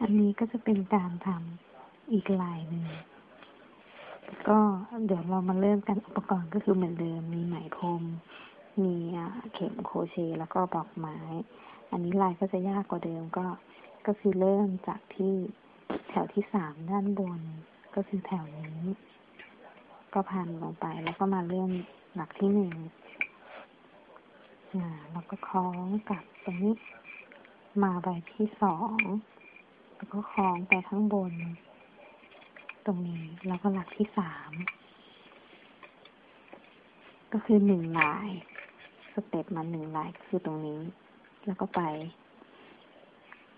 อันนี้ก็จะเป็นการทำอีกลายหนึ่ง ก็เดี๋ยวเรามาเริ่มกันอุปกรณ์ก็คือเหมือนเดิม มีไหมพรม มีเข็มโคเชแล้วก็ปลอกไม้ อันนี้ลายก็จะยากกว่าเดิมก็ ก็คือเริ่มจากที่แถวที่สามด้านบน ก็คือแถวนี้ ก็พันลงไปแล้วก็มาเริ่มหลักที่หนึ่งอ่าแล้วก็คล้องกับตรงนี้ มาใบที่สอง ก็คล้องไปข้างบน ตรงนี้แล้วก็หลักที่สาม ก็คือหนึ่งลาย สเต็ปมาหนึ่งลายคือตรงนี้ แล้วก็ไป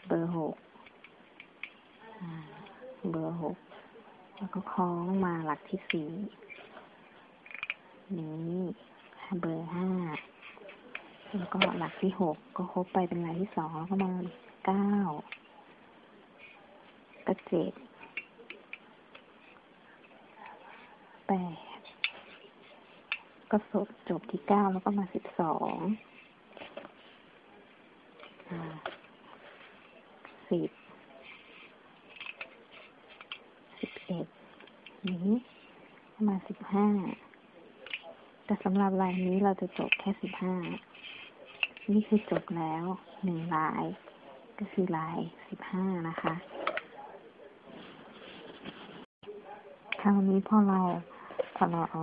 เบอร์หกเบอร์หกแล้วก็คล้องมาหลักที่สี่นี้เบอร์ห้าแล้วก็หลักที่หกก็ครบไปเป็นลายที่สองแล้วก็มาเก้า ก็เจ็ดแปดก็จบจบที่เก้าแล้วก็มาสิบสองสิบสิบเอ็ดนี้มาสิบห้าแต่สำหรับลายนี้เราจะจบแค่สิบห้านี่คือจบแล้วหนึ่งลาย ก็คือลายสิบห้านะคะ ค ราวนี้พอเราพอเราเอา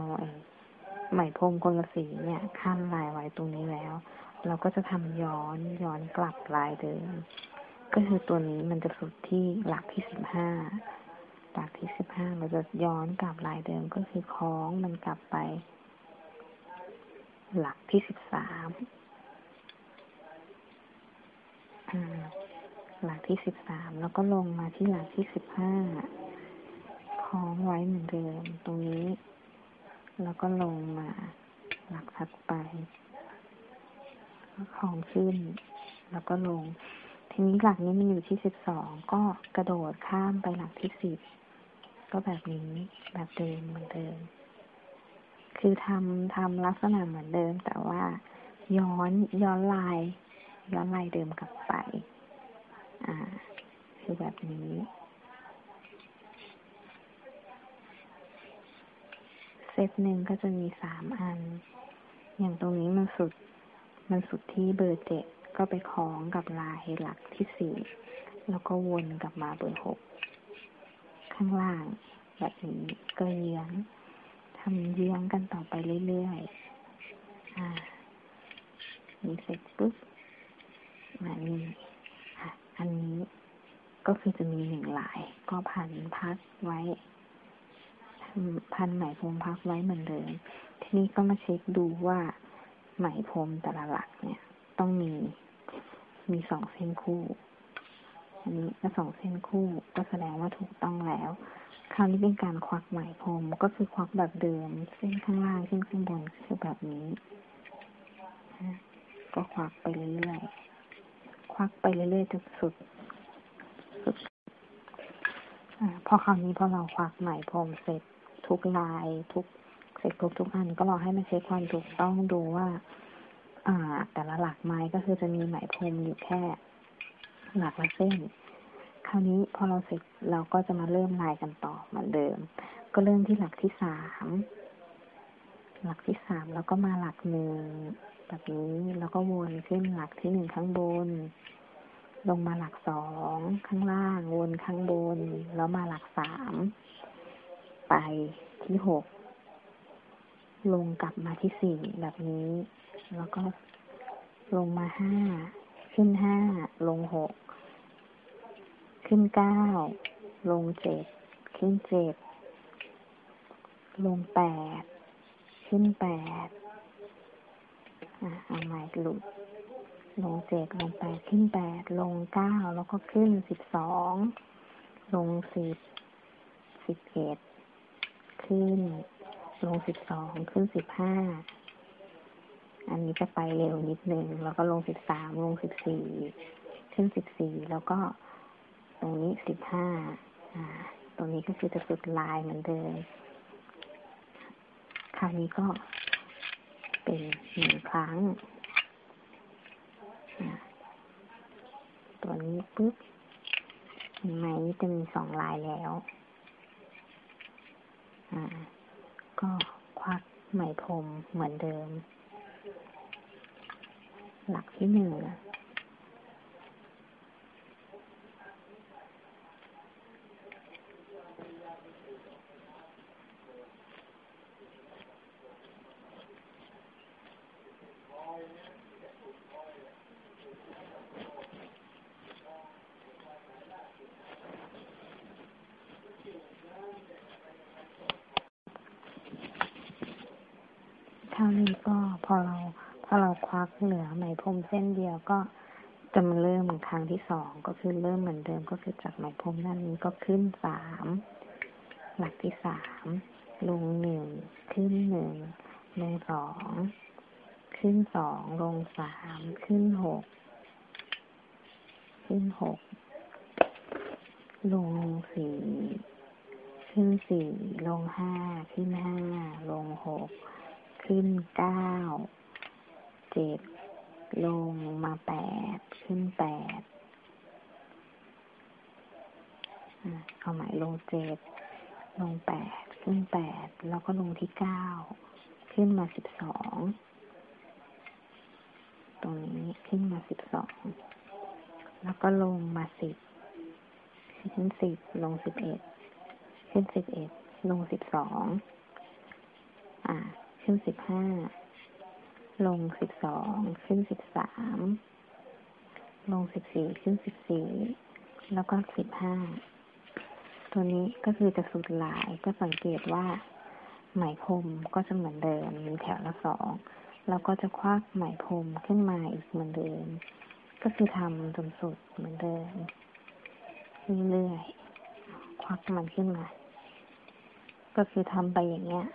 ไหมพรมคนละสีเนี่ยขั้นลายไว้ตรงนี้แล้ว เราก็จะทำย้อนย้อนกลับลายเดิม ก็คือตัวนี้มันจะสุดที่หลักที่สิบห้าหลักที่สิบห้าเราจะย้อนกลับลายเดิมก็คือคล้องมันกลับไป หลักที่สิบสามหลักที่สิบสามแล้วก็ลงมาที่หลักที่สิบห้า ล้องไว้เหมือนเดิมตรงนี้ แล้วก็ลงมาหลักถัดไปคล้องขึ้น แล้วก็ลง ทีนี้หลักนี้มันอยู่ที่สิบสองก็กระโดดข้ามไปหลักที่สิบก็แบบนี้แบบเดิมเหมือนเดิม คือทำทำลักษณะเหมือนเดิม แต่ว่าย้อนย้อนลาย ย้อนลายเดิมกลับไป อ่า คือแบบนี้ เซตหนึ่งก็จะมีสามอัน อย่างตรงนี้มันสุด มันสุดที่เบอร์เจ็ดก็ไปคล้องกับลายหลักที่สี่แล้วก็วนกลับมาเบอร์หกข้างล่างแบบนี้ก็เยื้องทำเยื้องกันต่อไปเรื่อยๆอ่านี่เสร็จปุ๊บมานี่อันนี้ก็คือจะมีหนึ่งหลาย ก็พันพักไว้ พันไหมพรมพักไว้เหมือนเดิม ทีนี้ก็มาเช็คดูว่าไหมพรมแต่ละหลักเนี่ย ต้องมี มีสองเส้นคู่ อันนี้ก็สองเส้นคู่ ก็แสดงว่าถูกต้องแล้ว คราวนี้เป็นการควักไหมพรมก็คือควักแบบเดิม เส้นข้างล่างเส้นข้างบนคือแบบนี้ ก็ควักไปเรื่อยๆ ควักไปเรื่อยๆจนสุดสุดพอคราวนี้พอเราควักใหมพรมเสร็จ ทุกลายทุกเสร็จทุกทุกอันก็รอให้มันเช็คความถูกต้องดูว่า อ่า แต่ละหลักไม้ก็คือจะมีไหมพรมอยู่แค่ หลักละเส้น คราวนี้พอเราเสร็จเราก็จะมาเริ่มลายกันต่อเหมือนเดิม ก็เริ่มที่หลักที่สามหลักที่สามแล้วก็มาหลักหนึ่งแบบนี้แล้วก็วนขึ้นหลักที่หนึ่งข้างบน ลงมาหลักสองข้างล่างวนข้างบน แล้วมาหลักสาม ไปที่หกลงกลับมาที่สี่แบบนี้ แล้วก็ลงมาห้าขึ้นห้าลงหกขึ้นเก้าลงเจ็ดขึ้นเจ็ดลงแปดขึ้นแปดเอาใหม่หลุด ลงเจ็ดลงแปดขึ้นแปดลงเก้าแล้วก็ขึ้นสิบสองลงสิบสิบเอ็ด ขึ้น ลงสิบสองขึ้นสิบห้า อันนี้จะไปเร็วนิดนึง แล้วก็ลงสิบสามลงสิบสี่ขึ้นสิบสี่แล้วก็ตรงนี้สิบห้าอ่า ตรงนี้ก็คือจะสุดลายเหมือนเดิม คราวนี้ก็เป็นหนึ่งครั้ง ตัวนี้ปุ๊บห็นไหมจะมีสองลายแล้ว ก็ควักไหมพรมเหมือนเดิม หลักที่หนึ่ง เท่านี้ก็พอเราพอเราควักเหลือไหมพรมเส้นเดียวก็จะมาเริ่มครั้งที่สองก็คือเริ่มเหมือนเดิมก็คือจากไหมพรมด้านนี้ก็ขึ้นสามหลักที่สามลงหนึ่งขึ้นหนึ่งลงสองขึ้นสองลงสามขึ้นหกขึ้นหกลงสี่ขึ้นสี่ลงห้าขึ้นห้าลงหก ขึ้นเก้าเจ็ดลงมาแปดขึ้นแปดเอาหมายลงเจ็ดลงแปดขึ้นแปดแล้วก็ลงที่เก้าขึ้นมาสิบสองตรงนี้ขึ้นมาสิบสองแล้วก็ลงมาสิบขึ้นสิบลงสิบเอ็ดขึ้นสิบเอ็ดลงสิบสองอ่า ขึ้นสิบห้า ลงสิบสองขึ้นสิบสาม ลงสิบสี่ขึ้นสิบสี่ แล้วก็สิบห้า ตัวนี้ก็คือจะสุดลายก็สังเกตว่า ไหมพรมก็จะเหมือนเดิมมีแถวละสองแล้วก็จะควักไหมพรมขึ้นมาอีกเหมือนเดิม ก็คือทำจนสุดเหมือนเดิม เรื่อยๆ ควักมันขึ้นมา ก็คือทำไปอย่างเงี้ย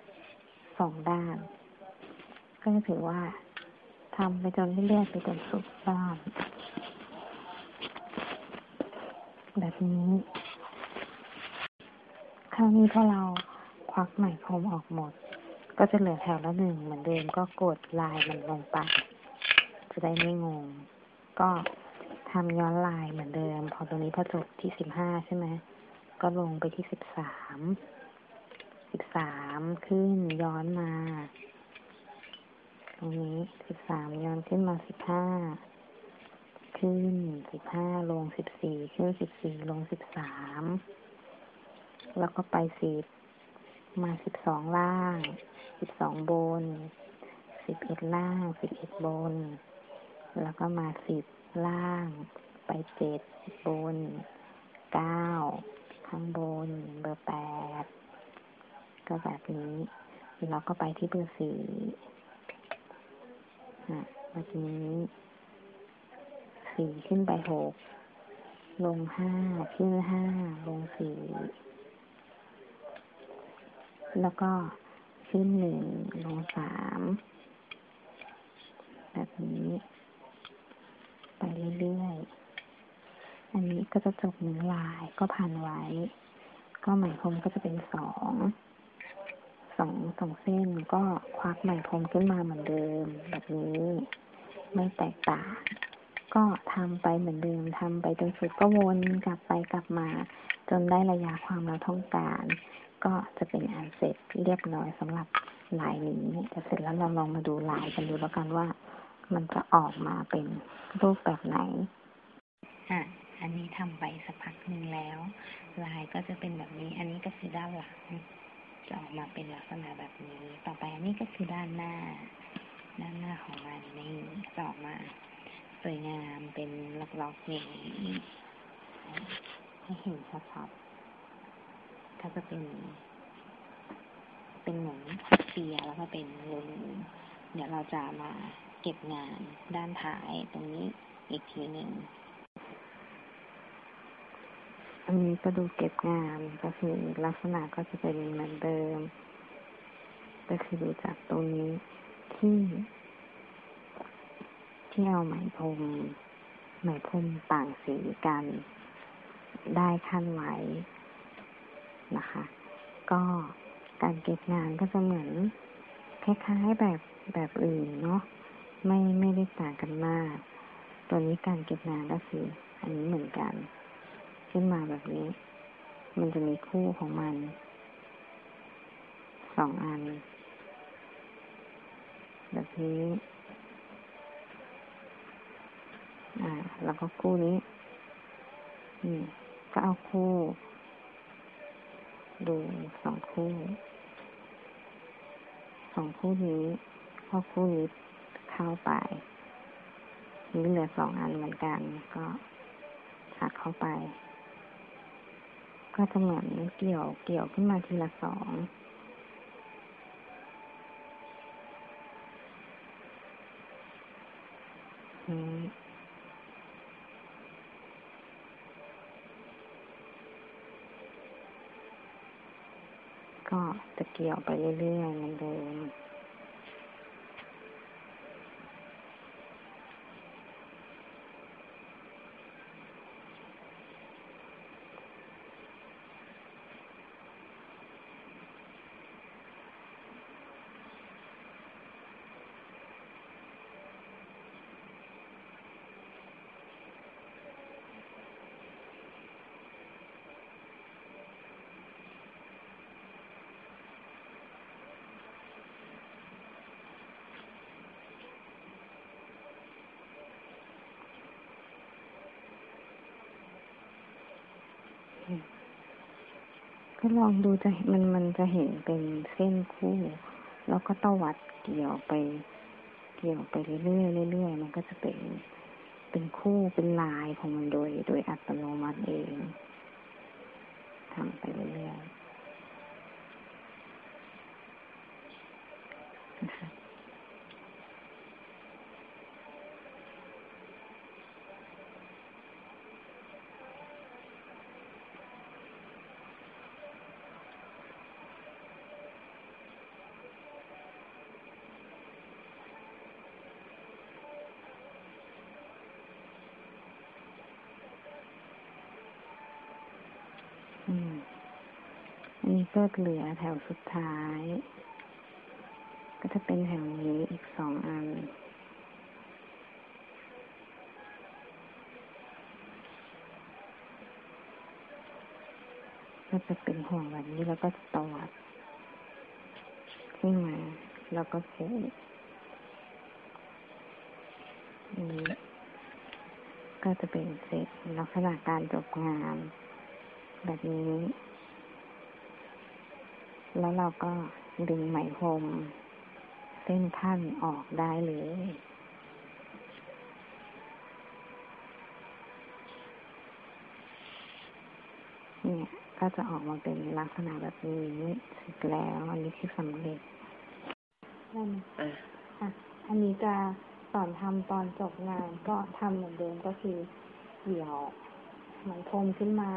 สองด้าน ก็ถือว่าทำไปจนเรื่อยๆไปจนสุดด้านแบบนี้ คราวนี้พอเราควักไหมพรมออกหมด ก็จะเหลือแถวละหนึ่งเหมือนเดิมก็กดลายมันลงไป จะได้ไม่งง ก็ทำย้อนลายเหมือนเดิม พอตรงนี้พอจบที่สิบห้าใช่ไหม ก็ลงไปที่สิบสาม สิบสามขึ้นย้อนมา ตรงนี้สิบสามย้อนขึ้นมาสิบห้าขึ้นสิบห้าลงสิบสี่ขึ้นสิบสี่ลงสิบสามแล้วก็ไปสิบมาสิบสองล่างสิบสองบนสิบเอ็ดล่างสิบเอ็ดบน แล้วก็มาสิบล่าง ไปเจ็ดบนเก้าข้างบนเบอร์แปด ก็แบบนี้เราก็ไปที่เบอร์สี่แบบนี้สี่ขึ้นไปหก ลงห้าขึ้นห้า ลงสี่ แล้วก็ขึ้นหนึ่ง ลงสาม แบบนี้ ไปเรื่อยๆ อันนี้ก็จะจบหนึ่งลายก็พันไว้ ก็หมายความก็จะเป็นสอง สองสองเส้นก็ควักไหมพรมขึ้นมาเหมือนเดิม แบบนี้ ไม่แตกต่าง ก็ทำไปเหมือนเดิมทำไปจนสุดก็วนกลับไปกลับมา จนได้ระยะความเราต้องการ ก็จะเป็นอันเสร็จเรียบร้อยสำหรับลายนี้จะเสร็จแล้วเราลองมาดูลายกันดูแล้วกันว่า มันจะออกมาเป็นรูปแบบไหนอะอันนี้ทำไปสักพักหนึ่งแล้ว ลายก็จะเป็นแบบนี้ อันนี้ก็คือด้านหลัง จะออกมาเป็นลักษณะแบบนี้ ต่อไปอันนี้ก็คือด้านหน้า ด้านหน้าของมันนี่จะออกมา สวยงามเป็นล็อกๆอย่างนี้ให้เห็นชัดๆก็จะเป็น เป็นเหมือนเสียแล้วก็เป็นรูเดี๋ยวเราจะมาเก็บงานด้านท้ายตรงนี้อีกทีหนึ่ง อันนี้ก็ดูเก็บงานก็คือลักษณะก็จะเป็นเหมือนเดิม ก็คือดูจากตรงนี้ที่ ที่เอาไหมพรมไหมพรมต่างสีกันได้ขั้นไว้นะคะ ก็การเก็บงานก็จะเหมือนคล้ายๆแบบแบบอื่นเนาะไม่ไม่ได้ต่างกันมาก ตัวนี้การเก็บงานก็คือ อันนี้เหมือนกัน ขึ้นมาแบบนี้ มันจะมีคู่ของมันสองอัน แบบนี้ อ่า แล้วก็คู่นี้ นี่ ก็เอาคู่ ดูสองคู่สองคู่นี้พอคู่นี้เข้าไปนี่เหลือสองอันเหมือนกัน ก็หักเข้าไป ก็จะเหมือนเกี่ยวเกี่ยวขึ้นมาทีละสองก็จะเกี่ยวไปเรื่อยๆเหมือนเดิมาลองดูจะมันมันจะเห็นเป็นเส้นคู่ แล้วก็ตวัดเกี่ยวไป เกี่ยวไปเรื่อยๆเรื่อยๆมันก็จะเป็นเป็นคู่เป็นลายของมันโดย โดยอัตโนมัติเองทำไปเรื่อยๆ อันนี้ก็เหลือแถวสุดท้าย ก็จะเป็นแถวนี้อีกสองอัน ก็จะเป็นห่วงแบบนี้แล้วก็ตวัดขึ้นมาแล้วก็เส้นอันนี้ก็จะเป็นเสร็จลักษณะการจบงาน แบบนี้ แล้วเราก็ดึงไหมพรมเส้นขั้นออกได้เลยเนี่ยก็จะออกมาเป็นลักษณะแบบนี้เสร็จแล้วอันนี้คือสำเร็จได้ไหมอะอะอันนี้จะสอนทำตอนจบงานก็ทำเหมือนเดิมก็คือเกี่ยวไหมพรมขึ้นมา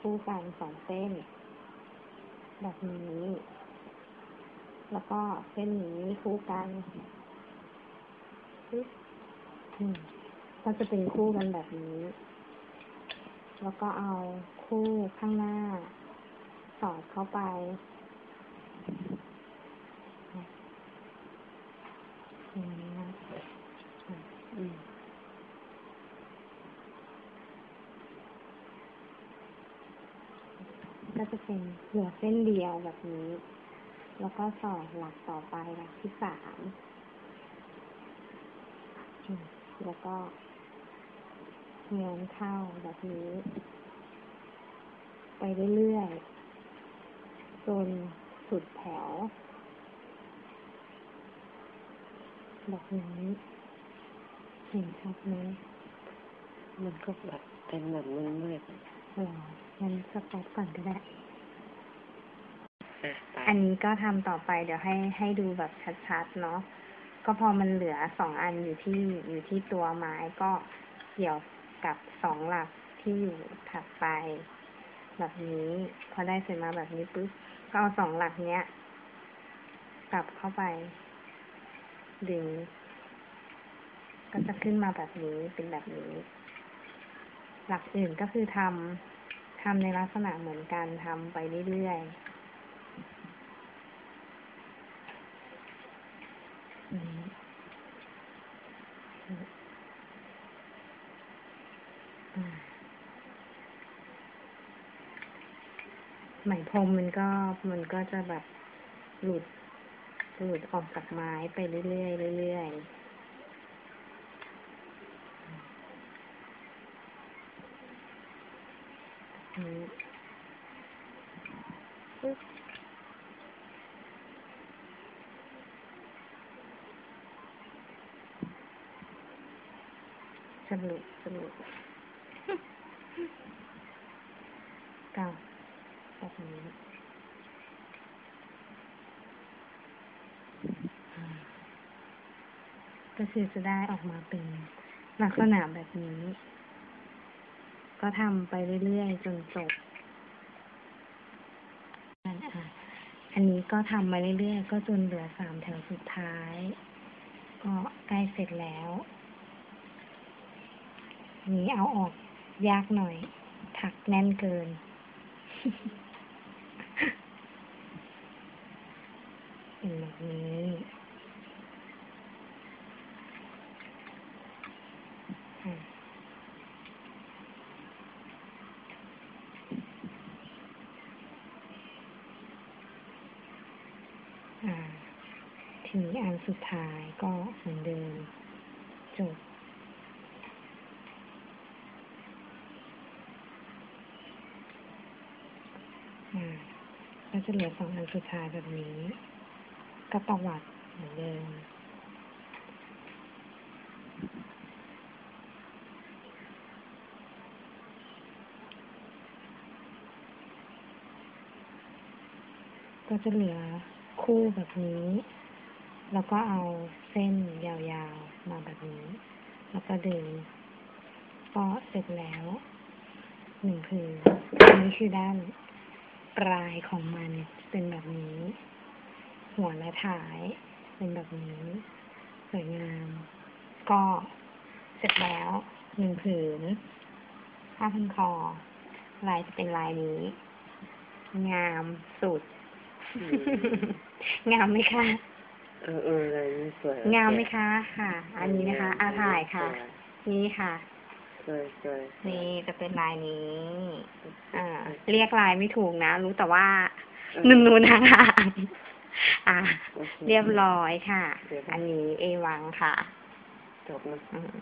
คู่กันสองเส้น แบบนี้ แล้วก็เส้นนี้คู่กันปึ๊บอืมก็จะเป็นคู่กันแบบนี้ แล้วก็เอาคู่ข้างหน้า สอดเข้าไป อย่างนี้นะอืม ก็จะเป็นเหลือเส้นเดียวแบบนี้ แล้วก็สอดหลักต่อไปหลักที่สามแล้วก็เงนเข้าแบบนี้ ไปเรื่อยๆจนสุดแถวแบบนี้เห็นชัดไหมมันก็แบบเป็นแบบมืดมืดหรอ งั้นสต็อปก่อนก็ได้ๆอะไปอันนี้ก็ทำต่อไปเดี๋ยวให้ให้ดูแบบชัดๆเนาะ ก็พอมันเหลือสองอันอยู่ที่อยู่ที่ตัวไม้ก็เกี่ยวกับสองหลักที่อยู่ถัดไป แบบนี้พอได้เสร็จมาแบบนี้ปุ๊บก็เอาสองหลักเนี้ยกลับเข้าไป ดึง ก็จะขึ้นมาแบบนี้เป็นแบบนี้ หลักอื่นก็คือทำ ทำในลักษณะเหมือนกันทำไปเรื่อยๆไหมพรมมันก็มันก็จะแบบหลุดหลุดออกจากไม้ไปเรื่อยๆเรื่อยๆอืมปึ๊บ สรุปสรุปเก้าแบบนี้ก็คือจะได้ออกมาเป็นลักษณะแบบนี้ ก็ทำไปเรื่อยๆจนจบ อันอะอันนี้ก็ทำมาเรื่อยๆ ก็จนเหลือสามแถวสุดท้าย ก็ใกล้เสร็จแล้ว หนีเอาออก ยากหน่อย ถักแน่นเกิน เป็นแบบนี้อะอ่าทีนี้อันสุดท้ายก็เหมือนเดิมจบ อ่าก็ จะเหลือสองอันสุดท้ายแบบนี้ ก็ตวัดเหมือนเดิมก็จะเหลือคู่แบบนี้ แล้วก็เอาเส้นยาวๆ มาแบบนี้ แล้วก็ดึง ก็เสร็จแล้วหนึ่งผืนอันนี้คือด้าน ปลายของมันเป็นแบบนี้ หัวและท้ายเป็นแบบนี้ สวยงาม ก็เสร็จแล้วหนึ่งผืนผ้าพันคอ ลายจะเป็นลายนี้ งามสุดอืมงามไหมคะเออเอออะไรนี่สวยงามไหมคะ ค่ะ อันนี้นะคะอาถ่ายค่ะ นี่ค่ะ นี่จะเป็นลายนี้ อ่า เรียกลายไม่ถูกนะ รู้แต่ว่านูนนูนๆห่างๆอ่าโอคเรียบร้อยค่ะเรียบร้อยอันนี้เอวังค่ะ จบนะอืม